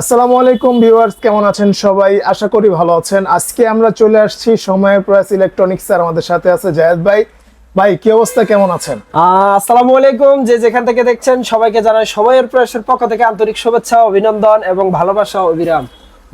আসসালামু আলাইকুম ভিউয়ার্স কেমন আছেন সবাই? আশা করি ভালো আছেন। আজকে আমরা চলে আসছি সময় প্রেস ইলেকট্রনিক্স আর আমাদের সাথে আছে জায়েদ ভাই। ভাই কি অবস্থা? কেমন আছেন? আসসালামু আলাইকুম। যে যেখান থেকে দেখছেন সবাইকে জানাই সময়ের প্রয়াসের পক্ষ থেকে আন্তরিক শুভেচ্ছা অভিনন্দন এবং ভালোবাসা ও অবিরাম।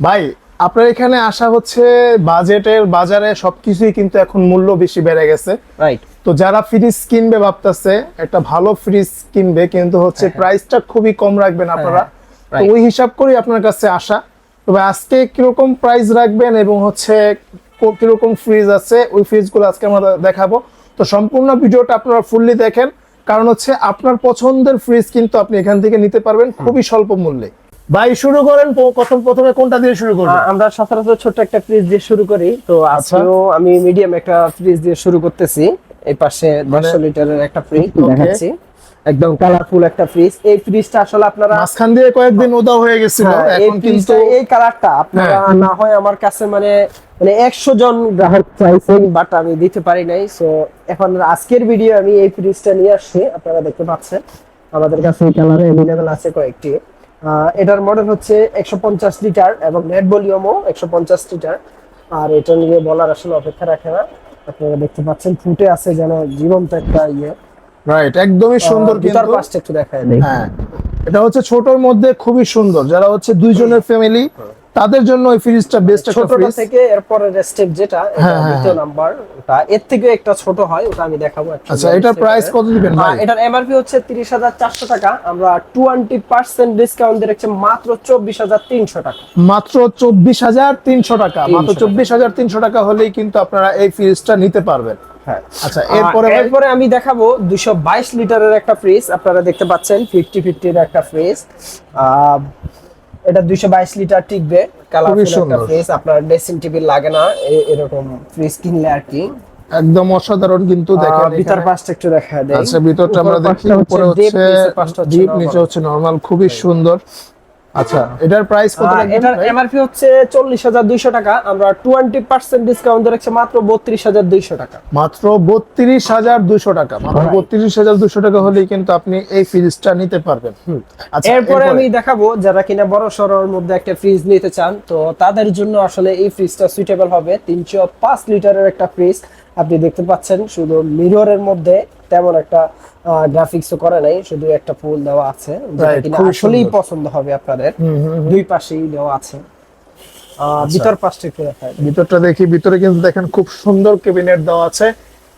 ভাই আপনার এখানে আসা হচ্ছে বাজেটের বাজারে সবকিছুই কিন্তু এখন মূল্য বেশি বেড়ে গেছে। রাইট তো যারা ফ্রিজ কিনবে ভাবতেছে একটা ভালো ফ্রিজ কিনবে কিন্তু হচ্ছে প্রাইসটা খুবই কম রাখবেন আপনারা। হ্যাঁ, তো ওই হিসাব করেই আপনার কাছে আসা। তবে আজকে কীরকম প্রাইস রাখবেন এবং হচ্ছে কো- কীরকম ফ্রিজ আছে ওই ফ্রিজগুলো আজকে আমরা দেখাবো। তো সম্পূর্ণ ভিডিওটা আপনারা ফুললি দেখেন। কারণ হচ্ছে আপনার পছন্দের ফ্রিজ কিন্তু আপনি এখান থেকে নিতে পারবেন খুবই স্বল্প মূল্যে। ভাই শুরু করেন প্রথম প্রথমে কোনটা দিয়ে শুরু করবেন? আমরা সচরাচর ছোট্ট একটা ফ্রিজ দিয়ে শুরু করি। তো আচ্ছা। আজকেও আমি মিডিয়াম একটা ফ্রিজ দিয়ে শুরু করতেছি। এই পাশে দেড়শো লিটারের একটা ফ্রিজ মানে-. দেখাচ্ছি। একদম কালারফুল একটা ফ্রিজ এই ফ্রিজটা আসলে আপনারা মাঝখান দিয়ে কয়েকদিন উদা হয়ে গেছিল হ্যাঁ, এখন কিন্তু এই কালারটা আপনারা হ্যাঁ। না হয় আমার কাছে মানে মানে একশো জন গ্রাহক চাইছেন বাট আমি দিতে পারি নাই। সো এখন আজকের ভিডিও আমি এই ফ্রিজটা নিয়ে আসছি আপনারা দেখতে পাচ্ছেন। আমাদের কাছে এই কালারে অ্যাভেলেবেল আছে কয়েকটি। এটার মডেল হচ্ছে একশো পঞ্চাশ লিটার এবং নেট ভলিউমও একশো পঞ্চাশ লিটার আর এটা নিয়ে বলার আসলে অপেক্ষা রাখে না। আপনারা দেখতে পাচ্ছেন ফুটে আছে যেন জীবন্ত একটা ইয়ে। রাইট একদমই সুন্দর ভিতর পাশটা একটু দেখায় দেয় হ্যাঁ এটা হচ্ছে ছোটর মধ্যে খুবই সুন্দর। যারা হচ্ছে দুইজনের ফ্যামিলি তাদের জন্য ওই ফ্রিজটা বেস্ট একটা ছোটটা ফ্রিজ থেকে এরপরের স্টেপ যেটা এটা হ্যাঁ, হ্যাঁ, দ্বিতীয় নাম্বার ওটা এর থেকে একটা ছোট হয় ওটা আমি দেখাবো আচ্ছা এটার প্রাইস। কত দিবেন ভাই? এটার এমআরপি হচ্ছে তিরিশ হাজার চারশো টাকা। আমরা টোয়েন্টি পার্সেন্ট ডিসকাউন্ট দিয়ে রাখছি মাত্র চব্বিশ হাজার তিনশো টাকা। মাত্র চব্বিশ হাজার তিনশো টাকা। মাত্র 300 চব্বিশ হাজার তিনশো টাকা হলেই কিন্তু আপনারা এই ফ্রিজটা নিতে পারবেন। হ্যাঁ আচ্ছা এরপরে? এরপরে আমি দেখাবো দুশো বাইশ লিটারের একটা ফ্রিজ আপনারা দেখতে পাচ্ছেন ফিফটি ফিফটির একটা ফ্রিজ এটা দুইশো বাইশ লিটার টিকবে। কালারফুল একটা ফ্রিজ আপনার ড্রেসিং টেবিল লাগে না এরকম ফ্রিজ কিনলে আর কি। একদম অসাধারণ কিন্তু দেখেন ভিতর। পাশটা একটু দেখা দেয় আচ্ছা ভিতরটা আমরা দেখি উপরে হচ্ছে ডিপ নিচে হচ্ছে নরমাল খুবই সুন্দর। আচ্ছা এটার প্রাইস কত আহ, এটার এমআরপি হচ্ছে চল্লিশ হাজার দুইশো টাকা আমরা টোয়েন্টি পার্সেন্ট ডিসকাউন্ট রাখছি মাত্র বত্রিশ হাজার দুইশো টাকা। মাত্র বত্রিশ হাজার দুশো টাকা মাত্র বত্রিশ হাজার দুশো টাকা হলেই কিন্তু আপনি এই ফ্রিজটা নিতে পারবেন। আচ্ছা এরপরে আমি দেখাবো যারা কিনা বড় সরোর মধ্যে একটা ফ্রিজ নিতে চান তো তাদের জন্য আসলে এই ফ্রিজটা সুইটেবল হবে তিনশো পাঁচ লিটারের একটা ফ্রিজ আপনি দেখতে পাচ্ছেন শুধু মিররের মধ্যে তেমন একটা গ্রাফিক্সও করে নাই শুধু একটা ফুল দেওয়া আছে। আসলেই পছন্দ হবে আপনাদের। দুই পাশেই দেওয়া আছে। ভিতর পাশটা একটু ভিতরটা দেখি ভিতরে কিন্তু দেখেন খুব সুন্দর ক্যাবিনেট দেওয়া আছে।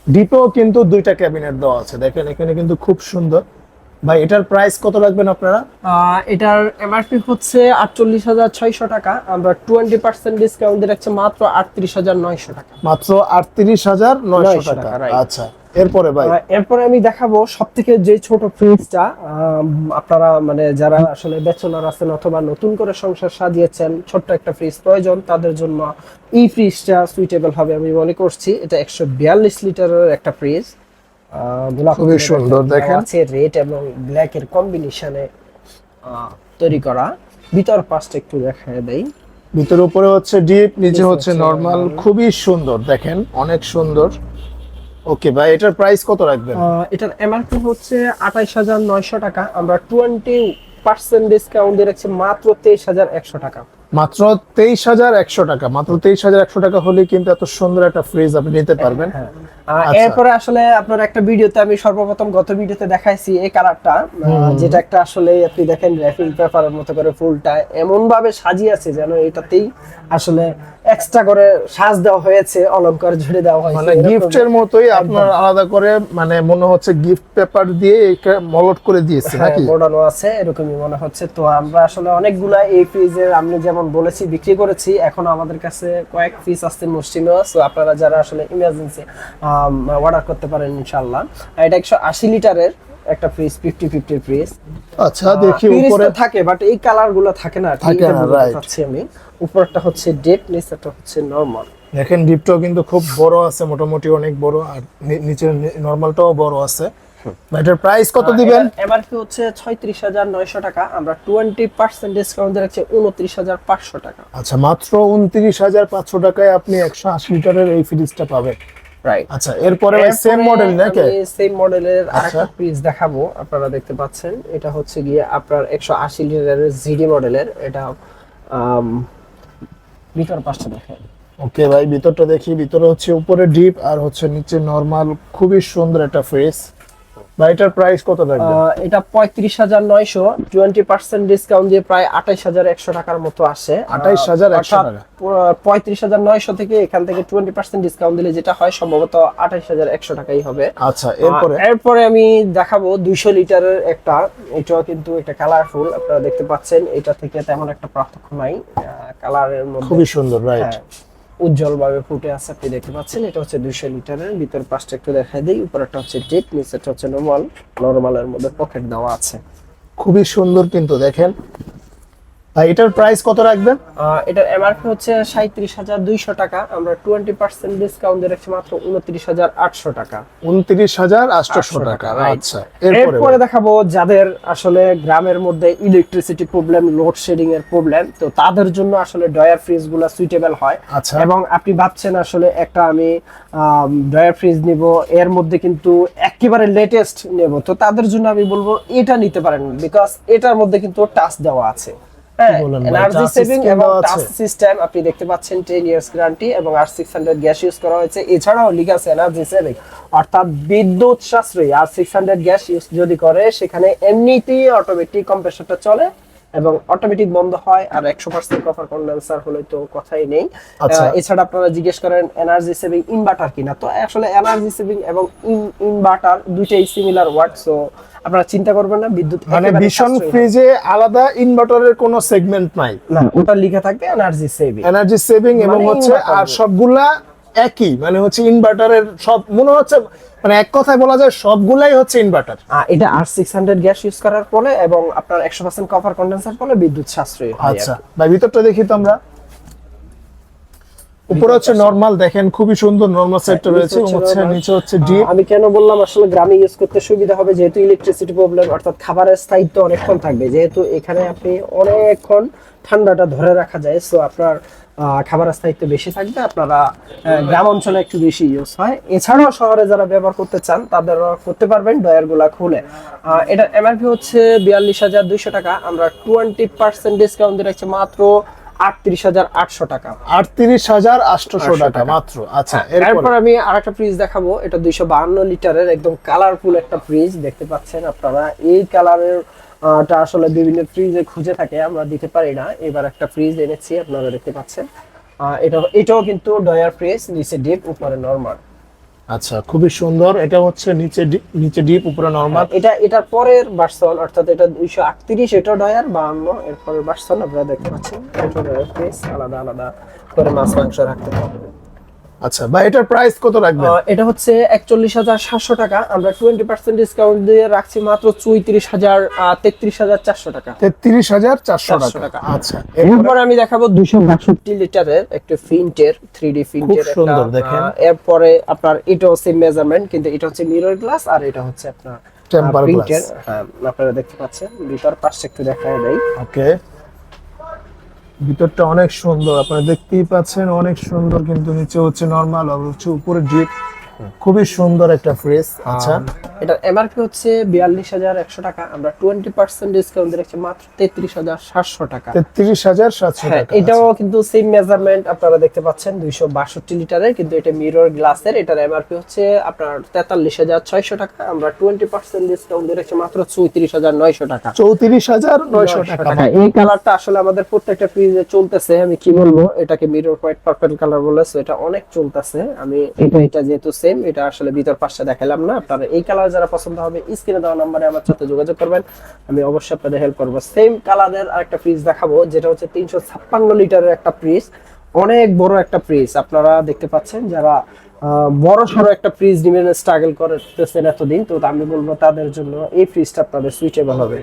ডিপেও কিন্তু দুইটা ক্যাবিনেট দেওয়া আছে। দেখেন এখানে কিন্তু খুব সুন্দর। ভাই এটার প্রাইস কত রাখবেন আপনারা? এটার এমআরপি হচ্ছে আটচল্লিশ হাজার ছয়শো টাকা। আমরা টোয়েন্টি পার্সেন্ট ডিসকাউন্ট দিয়ে রাখছি মাত্র আটত্রিশ হাজার নয়শো টাকা। মাত্র আটত্রিশ হাজার নয়শো টাকা, আচ্ছা। এরপরে ভাই? এরপরে আমি দেখাবো সব থেকে যে ছোট ফ্রিজটা আপনারা মানে যারা আসলে ব্যাচেলর আছেন অথবা নতুন করে সংসার সাজিয়েছেন ছোট্ট একটা ফ্রিজ প্রয়োজন তাদের জন্য এই ফ্রিজটা সুইটেবল হবে আমি মনে করছি। এটা একশো বিয়াল্লিশ লিটারের একটা ফ্রিজ খুবই সুন্দর, দেখেন। আছে রেড এবং ব্ল্যাক এর কম্বিনেশনে তৈরি করা। ভিতর পাশটা একটু দেখায় দেই। ভিতরে উপরে হচ্ছে ডিপ নিচে হচ্ছে নরমাল খুবই সুন্দর দেখেন অনেক সুন্দর। ওকে ভাই, এটার প্রাইস কত রাখবেন? এটার এমআরপি হচ্ছে আঠাইশ হাজার নয়শো টাকা। আমরা টোয়েন্টি পার্সেন্ট ডিসকাউন্ট দিয়ে রাখছি মাত্র তেইশ হাজার একশো টাকা। মাত্র তেইশ হাজার একশো টাকা। মাত্র তেইশ হাজার একশো টাকা হলে কিন্তু এত সুন্দর একটা ফ্রিজ আপনি নিতে পারবেন। হ্যাঁ। আচ্ছা। এরপরে আসলে আপনার একটা ভিডিওতে আমি সর্বপ্রথম গত ভিডিওতে দেখাইছি এই কালারটা যেটা একটা আসলে আপনি দেখেন র্যাপিং পেপারের মতো করে ফুলটা এমন ভাবে সাজিয়েছে যেন এটাতেই আসলে এক্সট্রা করে সাজ দেওয়া হয়েছে অলংকার জুড়ে দেওয়া হয়েছে মানে গিফটের মতোই আপনার আলাদা করে মানে মনে হচ্ছে গিফট পেপার দিয়ে এটা মলট করে দিয়েছে হ্যাঁ নাকি? মোড়ানো আছে এরকমই মনে হচ্ছে। তো আমরা আসলে অনেকগুলা এই ফ্রিজের আমি যেমন বলেছি বিক্রি করেছি এখন আমাদের কাছে কয়েক পিস আসছে মুসলিমও তো আপনারা যারা আসলে ইমার্জেন্সি অর্ডার করতে পারেন ইনশাল্লাহ এটা একশো আশি লিটারের একটা ফ্রিজ ফিফটি ফিফটি ফ্রিজ আচ্ছা দেখি উপরে। থাকে বাট এই কালারগুলো থাকে না থাকে না. চাচ্ছি আমি। উপরটা হচ্ছে ডেপ নিচেরটা হচ্ছে নরমাল দেখেন ডিপটাও কিন্তু খুব বড় আছে মোটামুটি অনেক বড় আর নিচের নরমালটাও বড় আছে। এটার প্রাইস কত দিবেন? এমআরপি হচ্ছে ছয়ত্রিশ হাজার নয়শো টাকা। আমরা টোয়েন্টি পার্সেন্ট ডিসকাউন্ট রাখছি উনত্রিশ হাজার পাঁচশো টাকা। আচ্ছা মাত্র উনত্রিশ হাজার পাঁচশো টাকায় আপনি একশো আশি লিটারের এই ফ্রিজটা পাবেন। রাইট আচ্ছা এরপরে ভাই সেম মডেল নাকি? সেম মডেলের আচ্ছা। আরেকটা ফ্রিজ দেখাবো আপনারা দেখতে পাচ্ছেন। এটা হচ্ছে গিয়ে আপনার 180 লিটারের জিডি মডেলের এটা ভিতর পাশটা দেখেন। ওকে ভাই ভিতরটা দেখি। ভিতরে হচ্ছে উপরে ডিপ আর হচ্ছে নিচে নরমাল খুবই সুন্দর একটা ফ্রিজ ভাই এটার প্রাইস কত লাগবে? এটা পঁয়ত্রিশ হাজার নয়শো টোয়েন্টি পার্সেন্ট ডিসকাউন্ট দিয়ে প্রায় আঠাইশ হাজার একশো টাকার মতো আসে। 28,100 টাকা। থেকে এখান থেকে টোয়েন্টি পার্সেন্ট ডিসকাউন্ট দিলে যেটা হয় সম্ভবত আঠাইশ হাজার একশো টাকাই হবে। আচ্ছা এরপরে? এরপরে আমি দেখাবো দুইশো লিটারের একটা এটাও কিন্তু একটা কালারফুল আপনারা দেখতে পাচ্ছেন এটা থেকে তেমন একটা পার্থক্য নাই কালারের মধ্যে। খুবই সুন্দর রাইট হ্যাঁ, উজ্জ্বল ভাবে ফুটে আছে আপনি দেখতে পাচ্ছেন। এটা হচ্ছে দুইশো লিটারের ভিতর পাশটা একটু দেখা দিই উপরটা হচ্ছে ডিপ নিচেরটা হচ্ছে নর্মাল নর্মালের মধ্যে পকেট দেওয়া আছে। খুবই সুন্দর কিন্তু দেখেন। এটার প্রাইস কত রাখবেন? এটার এমআরপি হচ্ছে সাঁত্রিশ হাজার দুইশো টাকা। আমরা টোয়েন্টি পার্সেন্ট ডিসকাউন্ট দিয়ে রাখছি মাত্র উনত্রিশ হাজার আটশো টাকা। উনত্রিশ হাজার 800 টাকা আচ্ছা এরপরে দেখাবো যাদের আসলে গ্রামের মধ্যে ইলেকট্রিসিটি প্রবলেম লোডশেডিং এর প্রবলেম তো তাদের জন্য আসলে ডয়ার ফ্রিজগুলা সুইটেবল হয়। আচ্ছা। এবং আপনি ভাবছেন আসলে একটা আমি ডয়ার ফ্রিজ নিব এর মধ্যে কিন্তু একেবারে লেটেস্ট নেব তো তাদের জন্য আমি বলব এটা নিতে পারেন বিকজ এটার মধ্যে কিন্তু টাচ দেওয়া আছে। এনার্জি সেভিং এবং টাচ সিস্টেম আপনি দেখতে পাচ্ছেন টেন ইয়ার্স গ্যারান্টি এবং R six hundred gas use করা হয়েছে। এছাড়াও লিগ আছে এনার্জি সেভিং অর্থাৎ বিদ্যুৎ সাশ্রয়ী R six hundred gas use যদি করে সেখানে এমনিতেই অটোমেটিক কম্প্রেসারটা চলে। এবং অটোমেটিক বন্ধ হয় আর একশো পার্সেন্ট কপার কন্ডেন্সার হলে তো কথাই নেই। আচ্ছা। এছাড়া আপনারা জিজ্ঞেস করেন এনার্জি সেভিং ইনভার্টার কিনা। তো আসলে এনার্জি সেভিং এবং ইনভার্টার দুইটাই সিমিলার ওয়ার্ড সো আপনারা চিন্তা করবেন না বিদ্যুৎ মানে ভীষণ ফ্রিজে আলাদা ইনভার্টারের কোনো সেগমেন্ট নাই। না ওটা লিখে থাকবে এনার্জি সেভিং এনার্জি সেভিং এবং হচ্ছে আর সবগুলা একই মানে হচ্ছে ইনভার্টারের সব মনে হচ্ছে মানে এক কথায় বলা যায় সবগুলাই হচ্ছে ইনভার্টার এটা R six hundred gas use করার ফলে এবং আপনার একশো পার্সেন্ট কপার কন্ডেন্সার ফলে বিদ্যুৎ সাশ্রয়ী হয় আচ্ছা ভাই ভিতরটা দেখি তো আমরা। উপরে হচ্ছে নরমাল দেখেন খুবই সুন্দর নরমাল সেটটা রয়েছে হচ্ছে নিচে হচ্ছে ডিপ আমি কেন বললাম আসলে গ্রামে ইউজ করতে সুবিধা হবে যেহেতু ইলেকট্রিসিটি প্রবলেম অর্থাৎ খাবারের স্থায়িত্ব অনেকক্ষণ থাকবে। যেহেতু এখানে আপনি অনেকক্ষণ ঠান্ডাটা ধরে রাখা যায় সো আপনার আহ, খাবারের স্থায়িত্ব বেশি থাকবে আপনারা গ্রাম অঞ্চলে একটু বেশি ইউজ হয়। এছাড়াও শহরে যারা ব্যবহার করতে চান তাদেরও করতে পারবেন ডয়ারগুলা খুলে এটার এমআরপি হচ্ছে বিয়াল্লিশ হাজার দুইশো টাকা। আমরা টোয়েন্টি পার্সেন্ট ডিসকাউন্ট দিয়ে রাখছি মাত্র আটত্রিশ হাজার আটশো টাকা। আটত্রিশ হাজার আটশোশো টাকা মাত্র। আচ্ছা এরপর? আমি আরেকটা ফ্রিজ দেখাবো। এটা দুইশো বাহান্ন লিটারের একদম কালারফুল একটা ফ্রিজ দেখতে পাচ্ছেন আপনারা এই কালারের টা আসলে বিভিন্ন ফ্রিজে খুঁজে থাকে আমরা দিতে পারি না। এবার একটা ফ্রিজ এনেছি আপনারা দেখতে পাচ্ছেন। এটা এটাও কিন্তু ডয়ার ফ্রিজ নিচে ডিপ উপরে নরমাল আচ্ছা খুবই সুন্দর। এটা হচ্ছে নিচে নিচে ডিপ উপরে নরমাল এটা এটার পরের ভার্সন অর্থাৎ এটা দুইশো আটত্রিশ এটা ডয়ার বাহান্ন এর পরের ভার্সন আপনারা দেখতে পাচ্ছেন এটা ডয়ার ফ্রিজ আলাদা আলাদা করে মাছ মাংস রাখতে পারবেন আচ্ছা ভাই এটার প্রাইস কত রাখবেন? এটা হচ্ছে একচল্লিশ হাজার সাতশো টাকা। আমরা টোয়েন্টি পার্সেন্ট ডিসকাউন্ট দিয়ে রাখছি মাত্র চৌত্রিশ হাজার তেত্রিশ হাজার চারশো টাকা। তেত্রিশ হাজার চারশো টাকা। আচ্ছা এরপরে আমি দেখাবো দুশো বাষট্টি লিটারের একটা ফিন্টের থ্রি ডি ফিন্টের সুন্দর, দেখেন। এরপরে আপনার এটাও সেম মেজারমেন্ট কিন্তু এটা হচ্ছে মিরর গ্লাস আর এটা হচ্ছে আপনার glass। প্রিন্টের হ্যাঁ আপনারা দেখতে পাচ্ছেন ভিতর পাশে একটু দেখা দেয় ওকে ভিতরটা অনেক সুন্দর, আপনারা দেখতেই পাচ্ছেন অনেক সুন্দর, কিন্তু নিচে হচ্ছে নর্মাল আর হচ্ছে উপরে ডিপ খুবই সুন্দর একটা ফ্রিজ আচ্ছা। এটার এমআরপি হচ্ছে বিয়াল্লিশ হাজার একশো টাকা। আমরা টোয়েন্টি পার্সেন্ট ডিসকাউন্ট দিয়ে রাখছি মাত্র তেত্রিশ হাজার সাতশো টাকা। তেত্রিশ হাজার সাতশো হ্যাঁ টাকা এটাও কিন্তু সেম মেজারমেন্ট আপনারা দেখতে পাচ্ছেন দুইশো বাষট্টি লিটারের কিন্তু এটা মিরর গ্লাসের এটার এমআরপি হচ্ছে আপনার তেতাল্লিশ হাজার ছয়শো টাকা। আমরা টোয়েন্টি পার্সেন্ট ডিসকাউন্ট দিয়ে রাখছি মাত্র চৌত্রিশ হাজার নয়শো টাকা। চৌত্রিশ হাজার নয়শো টাকা। হ্যাঁ, এই কালারটা আসলে আমাদের প্রত্যেকটা ফ্রিজে চলতেছে আমি কি বলব? এটাকে মিরর হোয়াইট পার্পল কালার বলে so এটা অনেক চলতেছে। আমি এটা এটা যেহেতু সেম এটা আসলে ভিতর পাশে দেখালাম না। আপনারা এই কালার যারা পছন্দ হবে স্ক্রিনে দেওয়া নাম্বারে আমার সাথে যোগাযোগ করবেন। আমি অবশ্যই আপনাদের হেল্প করব। সেম কালারের আরেকটা ফ্রিজ দেখাবো, যেটা হচ্ছে তিনশো ছাপ্পান্ন লিটারের একটা ফ্রিজ অনেক বড় একটা ফ্রিজ আপনারা দেখতে পাচ্ছেন যারা বড় সড়ো একটা ফ্রিজ নিয়ে স্ট্রাগল করতেছেন এতদিন তো আমি বলব তাদের জন্য এই ফ্রিজটা আপনাদের সুইটেবল হবে।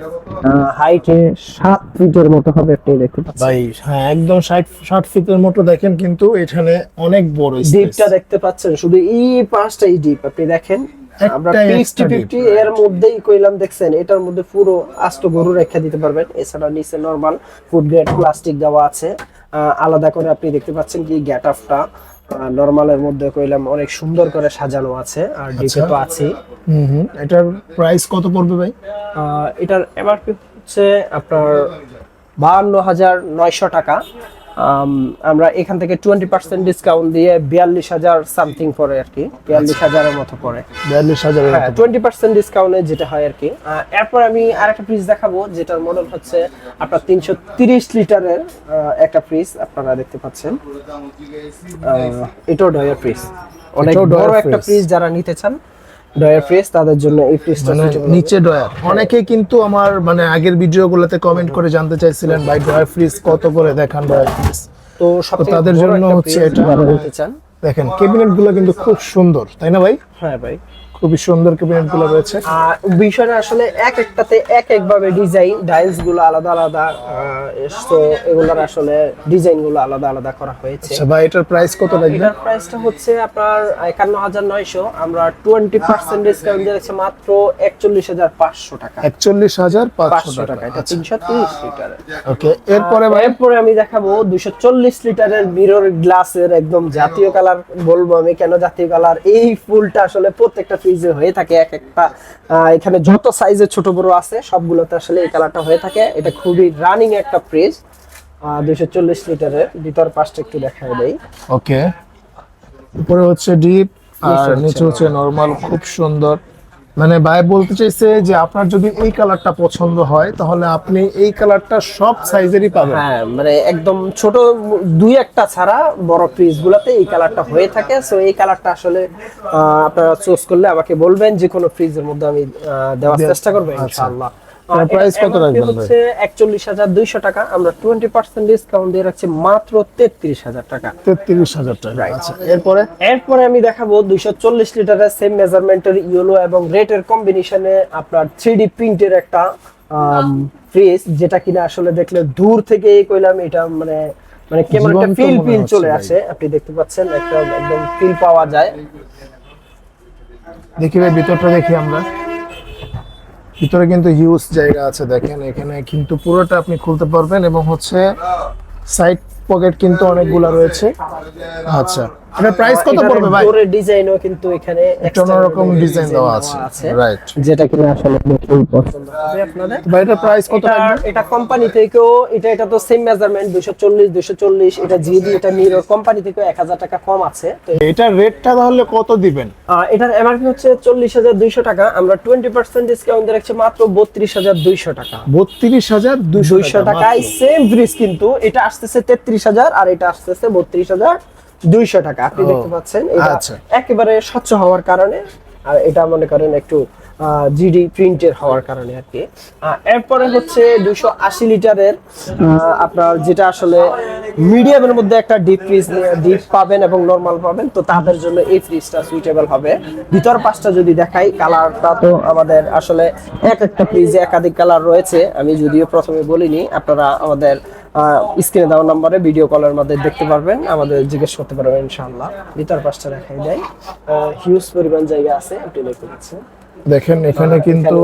হাইটে সাত ফিটের মতো হবে আপনি দেখতে পাচ্ছেন। ভাই হ্যাঁ একদম ষাট ষাট ফিটের মতো দেখেন কিন্তু এখানে অনেক বড় ডিপটা দেখতে পাচ্ছেন শুধু এই পাঁচটাই ডিপ আপনি দেখেন। আমরা ফিফটি ফিফটি এর মধ্যেই কইলাম দেখছেন এটার মধ্যে পুরো আস্ত গরু রেখে দিতে পারবেন। এছাড়া নিচে নরমাল ফুড গ্রেড প্লাস্টিক দেওয়া আছে। আলাদা করে আপনি দেখতে পাচ্ছেন কি গ্যাট আপটা নরমালের মধ্যে কইলাম অনেক সুন্দর করে সাজানো আছে আর ডিপে আচ্ছা। তো আছে হুম এটার প্রাইস কত পড়বে ভাই? এটার এমআরপি হচ্ছে আপনার বাহান্ন হাজার নয়শো টাকা। আমরা এখান থেকে টোয়েন্টি পার্সেন্ট ডিসকাউন্ট দিয়ে বিয়াল্লিশ হাজার সামথিং পরে আর কি। বিয়াল্লিশ হাজারের মতো পড়ে বিয়াল্লিশ হাজার হ্যাঁ টোয়েন্টি পার্সেন্ট ডিসকাউন্টে যেটা হয় আর কি। এরপর আমি আরেকটা ফ্রিজ দেখাবো যেটার মডেল হচ্ছে আপনার তিনশো তিরিশ লিটারের একটা ফ্রিজ আপনারা দেখতে পাচ্ছেন। এটাও ডয়ার ফ্রিজ অনেক বড় একটা। ফ্রিজ যারা নিতে চান ডয়ার ফ্রিজ তাদের জন্য এই ফ্রিজটা মানে নিচে ডয়ার অনেকে কিন্তু আমার মানে আগের ভিডিওগুলোতে কমেন্ট করে জানতে চাইছিলেন ভাই ডয়ার ফ্রিজ কত করে? দেখান ডয়ার ফ্রিজ। তো তাদের জন্য হচ্ছে এটা। বলতে চান। দেখেন ক্যাবিনেটগুলো কিন্তু খুব সুন্দর তাই না ভাই? হ্যাঁ ভাই। খুবই সুন্দর ক্যাবিনেটগুলো রয়েছে। আর বিষয়টা আসলে এক একটাতে এক একভাবে ডিজাইন ডাইলসগুলো আলাদা আলাদা তো এগুলোর আসলে ডিজাইনগুলো আলাদা আলাদা করা হয়েছে। আচ্ছা ভাই এটার প্রাইস কত লাগবে এটার প্রাইসটা হচ্ছে আপনার একান্ন হাজার নয়শো। আমরা টোয়েন্টি পার্সেন্ট ডিসকাউন্ট দিয়েছে মাত্র একচল্লিশ হাজার পাঁচশো টাকা। একচল্লিশ হাজার পাঁচশো পাঁচশো টাকা এটা তিনশো তিরিশ লিটার ওকে এরপরে ভাই? এরপরে আমি দেখাবো দুইশো চল্লিশ লিটারের মিরর গ্লাসের একদম জাতীয় কালার বলব আমি কেন জাতীয় কালার এই ফুলটা আসলে প্রত্যেকটা ফ্রিজে হয়ে থাকে এক একটা এখানে যত সাইজের ছোট বড় আছে সবগুলোতে আসলে এই কালারটা হয়ে থাকে। এটা খুবই রানিং একটা ফ্রিজ দুইশো চল্লিশ লিটারের। ভিতর পাশটা একটু দেখা দেই। ওকে উপরে হচ্ছে ডিপ আর নিচে হচ্ছে নরমাল খুব সুন্দর। মানে ভাই বলতে চাইছে যে আপনার যদি এই কালারটা পছন্দ হয় তাহলে আপনি এই কালারটা সব সাইজেরই পাবেন। হ্যাঁ মানে একদম ছোট দুই একটা ছাড়া বড় ফ্রিজ গুলাতে এই কালারটা হয়ে থাকে। সো এই কালারটা আসলে আহ, আপনারা চুজ করলে আমাকে বলবেন যে কোনো ফ্রিজের মধ্যে আমি দেওয়ার দেওয়ার- চেষ্টা করব আচ্ছা। ইনশাআল্লাহ। এটার price কত রাখবেন হচ্ছে একচল্লিশ হাজার দুইশো টাকা। আমরা টোয়েন্টি পার্সেন্ট ডিসকাউন্ট দিয়ে রাখছি মাত্র তেত্রিশ হাজার টাকা। তেত্রিশ হাজার টাকা আচ্ছা এরপরে? এরপরে আমি দেখাবো দুইশো চল্লিশ লিটারের সেম মেজারমেন্টের ইয়েলো এবং রেটের কম্বিনেশনে আপনার থ্রি ডি প্রিন্টের একটা ফ্রিজ যেটা কিনা আসলে দেখলে দূর থেকে কইলাম এটা মানে মানে কেমন একটা ফিল ফিল চলে আসে। আপনি দেখতে পাচ্ছেন একটা একদম ফিল পাওয়া যায়। দেখি ভাই ভিতরটা দেখি আমরা। ভিতরে কিন্তু হিউজ জায়গা আছে, দেখেন। এখানে কিন্তু পুরোটা আপনি খুলতে পারবেন এবং হচ্ছে সাইড পকেট কিন্তু অনেকগুলা রয়েছে। আচ্ছা। এটা প্রাইস কত পড়বে ভাই? ডোরের ডিজাইনও কিন্তু এখানে একটা door ডিজাইন দেওয়া আছে। রাইট যেটা কিনা আসলে দেখলেই পছন্দ। হবে আপনাদের? ভাই এটা প্রাইস কত এটা লাগবে? এটা কোম্পানি থেকেও এটা এটা তো সেম মেজারমেন্ট 240 240 এটা জিডি এটা মিরর কোম্পানি থেকেও 1000 টাকা কম আছে। তো এটা রেটটা তাহলে কত দিবেন? এটার এমআরপি হচ্ছে 40200 টাকা। আমরা 20% ডিসকাউন্ট দিয়ে রাখছি মাত্র 32200 টাকা। বত্রিশ হাজার দুইশো 200 টাকায় সেম ফ্রিজ কিন্তু। এটা আসতেছে 33000 আর এটা আসতেছে 32200 টাকা। আপনি দেখতে পাচ্ছেন এটা আচ্ছা। একেবারে স্বচ্ছ হওয়ার কারণে আর এটা মনে করেন একটু জিডি প্রিন্টের হওয়ার কারণে আর কি। এরপরে হচ্ছে দুশো আশি লিটারের আপনার যেটা আসলে মিডিয়ামের মধ্যে একটা ডিপ ফ্রিজ ডিপ পাবেন এবং নর্মাল পাবেন তো তাদের জন্য এই ফ্রিজটা সুইটেবল হবে। ভিতর পাশটা যদি দেখাই কালারটা তো আমাদের আসলে এক একটা ফ্রিজে একাধিক কালার রয়েছে। আমি যদিও প্রথমে বলিনি আপনারা আমাদের স্ক্রিনে দেওয়া নাম্বারে ভিডিও কলের মধ্যে দেখতে পারবেন। আমাদের জিজ্ঞেস করতে পারবেন ইনশাআল্লাহ। ভিতর পাশটা দেখাই দেয়। হিউজ পরিমাণ জায়গা আছে আপনি দেখতে পাচ্ছেন দেখেন এখানে কিন্তু।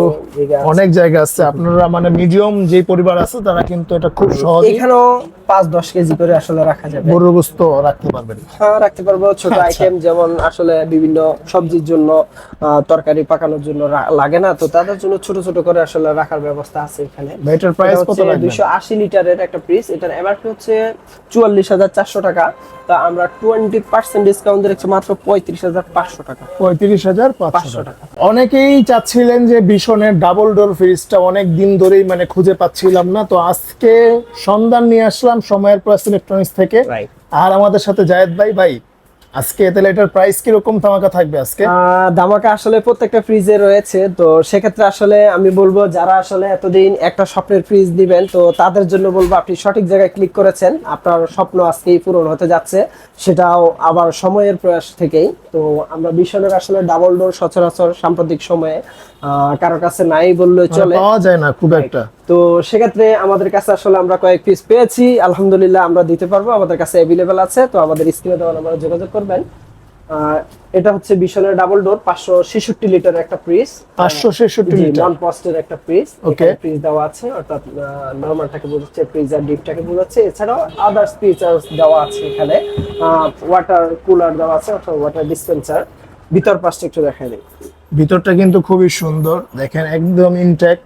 অনেক জায়গা আছে। আপনারা মানে মিডিয়াম যে পরিবার আছে তারা কিন্তু এটা খুব সহজে এখানেও পাঁচ দশ কেজি করে আসলে রাখা যাবে। গরুর গোস্ত রাখতে পারবেন। হ্যাঁ রাখতে পারব। ছোট আচ্ছা। আইটেম যেমন আসলে বিভিন্ন সবজির জন্য তরকারি পাকানোর জন্য লাগে না। তো তাদের জন্য ছোট ছোট করে আসলে রাখার ব্যবস্থা আছে এখানে। এটার প্রাইস কত লাগবে? দুইশো আশি লিটারের একটা পিস এটার এমআরপি হচ্ছে চুয়াল্লিশ হাজার চারশো টাকা। তা আমরা টোয়েন্টি পার্সেন্ট ডিসকাউন্ট দিচ্ছি মাত্র পঁয়ত্রিশ হাজার পাঁচশো টাকা। পঁয়ত্রিশ হাজার পাঁচশো টাকা। অনেকেই চাচ্ছিলেন যে ভীষণের ডাবল ডোর ফ্রিজটা অনেক দিন ধরেই মানে খুঁজে পাচ্ছিলাম না। তো আজকে সন্ধান নিয়ে আসলাম সময়ের প্লাস ইলেকট্রনিক্স থেকে। আর আমাদের সাথে জায়েদ ভাই ভাই আজকে তাহলে এটার প্রাইস কীরকম ধামাকা থাকবে আজকে? ধামাকা আসলে প্রত্যেকটা ফ্রিজে রয়েছে। তো সেক্ষেত্রে আসলে আমি বলব যারা আসলে এতদিন একটা স্বপ্নের ফ্রিজ দিবেন তো তাদের জন্য বলব আপনি সঠিক জায়গায় ক্লিক করেছেন। আপনার স্বপ্ন আজকেই পূরণ হতে যাচ্ছে। সেটাও আবার সময়ের প্রয়াস থেকেই। তো আমরা বিশনের আসলে ডাবল ডোর সচরাচর সাম্প্রতিক সময়ে আহ, কারোর কাছে নাই বললে মানে চলে। পাওয়া যায় না খুব একটা। তো সেক্ষেত্রে আমাদের কাছে আসলে আমরা কয়েক পিস পেয়েছি। আলহামদুলিল্লাহ আমরা দিতে পারব আমাদের কাছে অ্যাভেলেবেল আছে। তো আমাদের স্ক্রিনে দেওয়া নাম্বারে যোগাযোগ করবেন। এটা হচ্ছে বিশনের ডাবল ডোর পাঁচশো ছেষট্টি লিটার একটা ফ্রিজ পাঁচশো ছেষট্টি লিটার নন পস্টের একটা ফ্রিজ ওকে ফ্রিজ দেওয়া আছে অর্থাৎ নর্মালটাকে বোঝাচ্ছে ফ্রিজ আর ডিপটাকে বোঝাচ্ছে। এছাড়াও আদার্স ফিচার্স দেওয়া আছে এখানে। ওয়াটার কুলার দেওয়া আছে অর্থাৎ ওয়াটার ডিসপেন্সার ভিতর পাশটা একটু দেখাই দিই। ভিতরটা কিন্তু খুবই সুন্দর। দেখেন একদম ইনটেক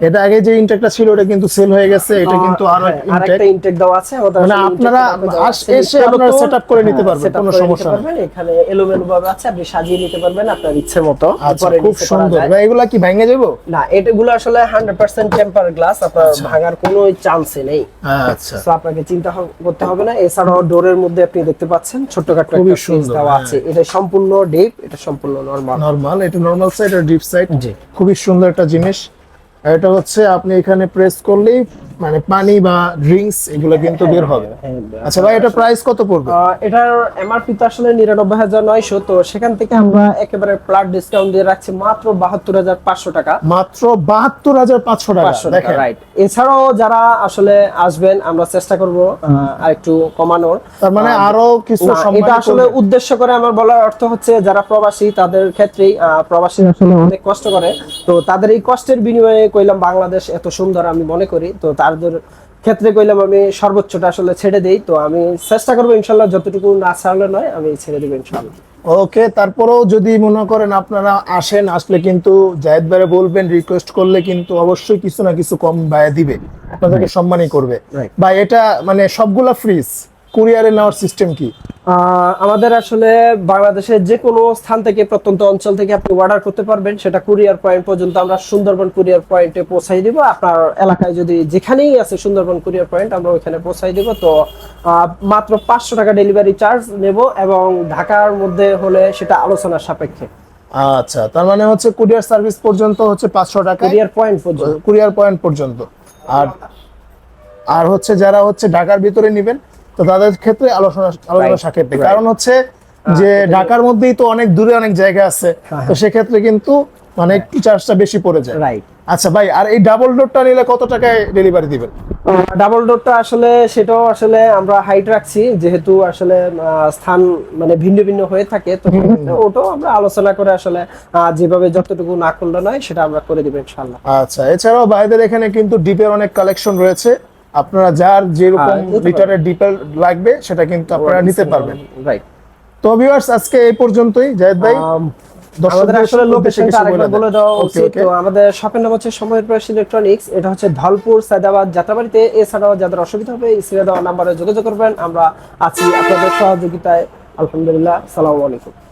এটা আগে যে ইনটেকটা ছিল ওটা কিন্তু সেল হয়ে গেছে এটা কিন্তু আরও হ্যাঁ, ইনটেক দেওয়া আছে মানে আপনারা। এসে আপনারা setup করে নিতে হ্যাঁ, পারবেন, কোনো সমস্যা নেই। এখানে এলোমেলো ভাবে আছে আপনি সাজিয়ে নিতে পারবেন আপনার ইচ্ছে মতো আচ্ছা খুব সুন্দর ভাই এগুলা কি ভেঙে যাব না এটাগুলো আসলে হান্ড্রেড পার্সেন্ট টেম্পার গ্লাস আপনার আচ্ছা। ভাঙার কোনো চান্সই নেই আচ্ছা তো আপনাকে চিন্তা করতে হবে না এছাড়াও ডোরের মধ্যে আপনি দেখতে পাচ্ছেন ছোট্টখাটো খুবই একটা সুন্দর, দেওয়া হ্যাঁ। আছে এটা সম্পূর্ণ ডিপ এটা সম্পূর্ণ নরমাল নরমাল এটা নরমাল সাইড আর ডিপ সাইড জি। খুবই সুন্দর একটা জিনিস এটা হচ্ছে আপনি এখানে প্রেস করলেই মানে পানি বা ড্রিঙ্কস এগুলো কিন্তু বের হবে। আচ্ছা ভাই এটা প্রাইস কত পড়বে? এটার এমআরপি তো আসলে নিরানব্বই হাজার নয়শো তো সেখান থেকে আমরা একেবারে প্লাট ডিসকাউন্ট দিয়ে রাখছি মাত্র বাহাত্তর হাজার পাঁচশো টাকা। মাত্র বাহাত্তর হাজার পাঁচশো টাকা দেখেন। রাইট এছাড়াও যারা আসলে আসবেন আমরা চেষ্টা করব আর একটু কমানোর। তার মানে আরও কিছু এটা আসলে উদ্দেশ্য করে আমার বলার অর্থ হচ্ছে যারা প্রবাসী তাদের ক্ষেত্রেই প্রবাসী আসলে অনেক কষ্ট করে। তো তাদের এই কষ্টের বিনিময়ে কইলাম বাংলাদেশ এত সুন্দর আমি মনে করি। তো তাদের ক্ষেত্রে কইলাম আমি সর্বোচ্চটা আসলে ছেড়ে দেই তো আমি চেষ্টা করব ইনশাল্লাহ যতটুকু না ছাড়লে নয় আমি ছেড়ে দেবো ইনশাল্লাহ। ওকে তারপরেও যদি মনে করেন আপনারা আসেন আসলে কিন্তু জায়েদ ভাইরে বলবেন রিকোয়েস্ট করলে কিন্তু অবশ্যই কিছু না কিছু কম ভাইয়া দিবে। আপনাদেরকে সম্মানই করবে। বা এটা মানে সবগুলা ফ্রিজ কুরিয়ারে নেওয়ার সিস্টেম কি? আমাদের আসলে বাংলাদেশের যে কোনো স্থান থেকে প্রত্যন্ত অঞ্চল থেকে আপনি অর্ডার করতে পারবেন। সেটা কুরিয়ার পয়েন্ট পর্যন্ত আমরা সুন্দরবন কুরিয়ার পয়েন্টে পৌঁছাই দিব। আপনার এলাকায় যদি যেখানেই আছে সুন্দরবন কুরিয়ার পয়েন্ট আমরা ওইখানে পৌঁছাই দিব। তো মাত্র পাঁচশো টাকা ডেলিভারি চার্জ নেব এবং ঢাকার মধ্যে হলে সেটা আলোচনার সাপেক্ষে। আচ্ছা তার মানে হচ্ছে কুরিয়ার সার্ভিস পর্যন্ত হচ্ছে পাঁচশো টাকা কুরিয়ার পয়েন্ট পর্যন্ত। কুরিয়ার পয়েন্ট পর্যন্ত। আর আর হচ্ছে যারা হচ্ছে ঢাকার ভিতরে নেবেন তো তাদের ক্ষেত্রে আলোচনা আলোচনা সাপেক্ষে কারণ হচ্ছে যে ঢাকার মধ্যেই তো অনেক দূরে অনেক জায়গা আছে। হ্যাঁ, তো সেক্ষেত্রে কিন্তু মানে একটু চার্জটা বেশি পড়ে যায়। রাইট আচ্ছা ভাই আর এই ডাবল ডোরটা নিলে কত টাকায় ডেলিভারি দিবেন? ডাবল ডোরটা আসলে সেটাও আসলে আমরা হাইট রাখছি। যেহেতু আসলে স্থান মানে ভিন্ন ভিন্ন হয়ে থাকে তো ওটাও আমরা আলোচনা করে আসলে যেভাবে যতটুকু না করলে নয় সেটা আমরা করে দিব ইনশাল্লাহ আচ্ছা এছাড়াও ভাইদের এখানে কিন্তু ডিপের অনেক কালেকশন রয়েছে। আপনারা যার যেরকম হ্যাঁ, লিটারের ডিপের লাগবে সেটা কিন্তু আপনারা নিতে পারবেন। রাইট তো ভিউয়ার্স আজকে এই পর্যন্তই। জায়েদ ভাই আমাদের দর্শকদের আসলে লোকেশনটা বলে আরেকবার। বলে দেওয়া উচিত. তো আমাদের শপের নাম হচ্ছে সময়ের প্রয়াস ইলেকট্রনিক্স এটা হচ্ছে ধলপুর সায়দাবাদ যাত্রাবাড়িতে। এছাড়াও যাদের অসুবিধা হবে স্ক্রিনে দেওয়া নাম্বারে যোগাযোগ করবেন। আমরা আছি আপনাদের সহযোগিতায়। আলহামদুলিল্লাহ সালামু আলাইকুম।